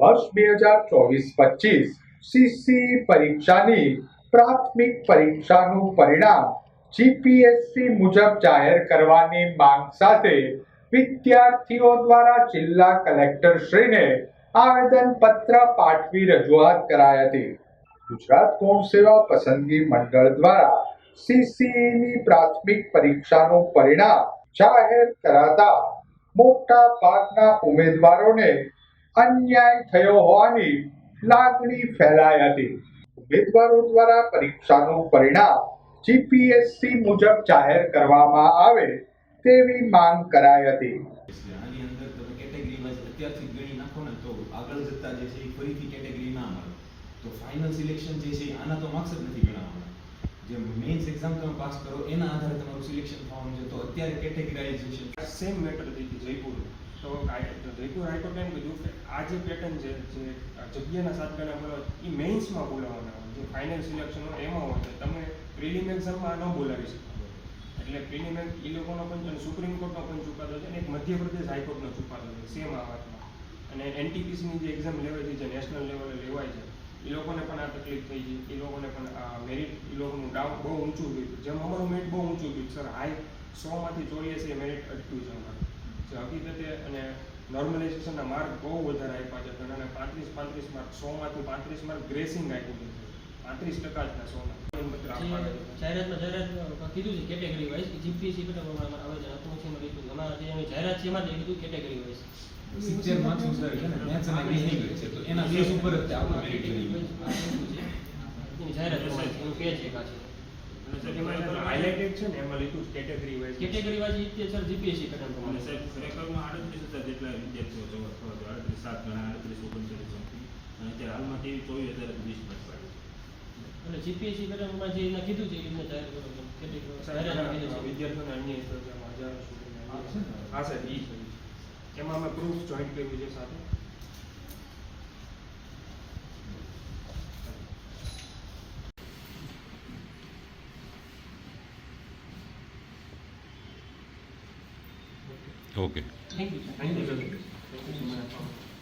વર્ષ બે હજાર ચોવીસ પચીસ સીસી પરીક્ષાની પ્રાથમિક પરીક્ષાનું પરિણામ જીપીએસસી મુજબ જાહેર કરવાની માંગ સાથે વિદ્યાર્થીઓ દ્વારા જિલ્લા કલેક્ટર શ્રીને આવેદન પત્ર પાઠવી રજૂઆત કરાઈ હતી. ગુજરાત કોણ સેવા પસંદગી મંડળ દ્વારા સીસીની પ્રાથમિક પરીક્ષાનું પરિણામ જાહેર કરાતા મોટા ભાગના ઉમેદવારોને અન્યાય થયો હોવાની લાગણી ફેલાઈ હતી. ઉમેદવારો દ્વારા પરીક્ષાનું પરિણામ જીપીએસસી મુજબ જાહેર કરવામાં આવે તેવી માંગ કરાઈ હતી. આગળ જતા જે છે એ ફરીથી કેટેગરી ના મળે. તો ફાઇનલ સિલેક્શન જે છે આના તો માર્ક્સ નથી ગણાવવાના જે મેઇન્સ એક્ઝામ તમે પાસ કરો એના આધારે તમારું સિલેક્શન થવાનું છે. તો અત્યારે કેટેગરાઇઝેશન સેમ મેટર થઈ આ- તો જયપુર હાઈકોર્ટે એમ કીધું કે આ જે પેટર્ન છે, જે જગ્યાના સાત ગણા બોલાવે એ મેઇન્સમાં બોલાવવાના હોય. જે ફાઇનલ સિલેક્શન હોય, એમાં હોય. છે તમે પ્રિલિમ એક્ઝામમાં ન બોલાવી શકો. એટલે પ્રિલિમ એ લોકોનો પણ સુપ્રીમ કોર્ટનો પણ ચુકાદો છે અને એક મધ્યપ્રદેશ હાઈકોર્ટનો ચુકાદો છે સેમ આ વાતમાં. અને એનટીપીસીની જે એક્ઝામ લેવાય છે નેશનલ લેવલે લેવાય છે એ લોકોને પણ આ તકલીફ થઈ છે. એ લોકોને પણ આ મેરિટ એ લોકોનું ડાઉન બહુ ઊંચું ગયું જેમ અમારું મેરિટ બહુ ઊંચું ગયું સર હાઈ સોમાંથી ચોર્યાસી મેરિટ અટક્યું છે અમારું. જે હકીકતે અને નોર્મલાઇઝેશનના માર્ક બહુ વધારે આપ્યા છે. ઘણાને પાંત્રીસ પાંત્રીસ માર્ક સોમાંથી પાંત્રીસ માર્ક ગ્રેસિંગ આપ્યું છે. પાંત્રીસ ટકા જ ના સોના છે. જાહેરાતમાં જાહેરાત કીધું છે કેટેગરી વાઇઝ જીપીએસસી પેટા પ્રમાણે આવે છે? આત્મહત્યામાં કીધું અમારા જે જાહેરાત છે એમાં જ કીધું કેટેગરી વાઇઝ સિત્તેર માર્ક્સ છે ને મેથ્સ અને રીઝનિંગ છે તો એના બેઝ ઉપર જ તે કેટેગરી ગણી એની જાહેરાત પ્રમાણે છે, એનું પેજ છે પાછળ અને સર એમાં હાઇલાઇટેડ છે ને એમાં લીધું category wise category wise sir GPSC અને પ્રમાણે સાહેબ ખરેખરમાં આડત્રીસ હજાર જેટલા વિદ્યાર્થીઓ જોઈએ આડત્રીસ સાત ગણા આડત્રીસ ઓગણચાલીસ. અને અત્યારે હાલમાં તેવી ચોવીસ હજાર વીસ પાડી એટલે જીપીએસસી પેટર્નમાં જે એના કીધું છે એ રીતના જાહેર કરો છો કેટેગરી છે વિદ્યાર્થીઓને અન્ય છે હજારો હા સર છે ઈ છે. એમાં અમે પ્રૂફ જોઈન્ટ કર્યું છે સાથે. ఓకే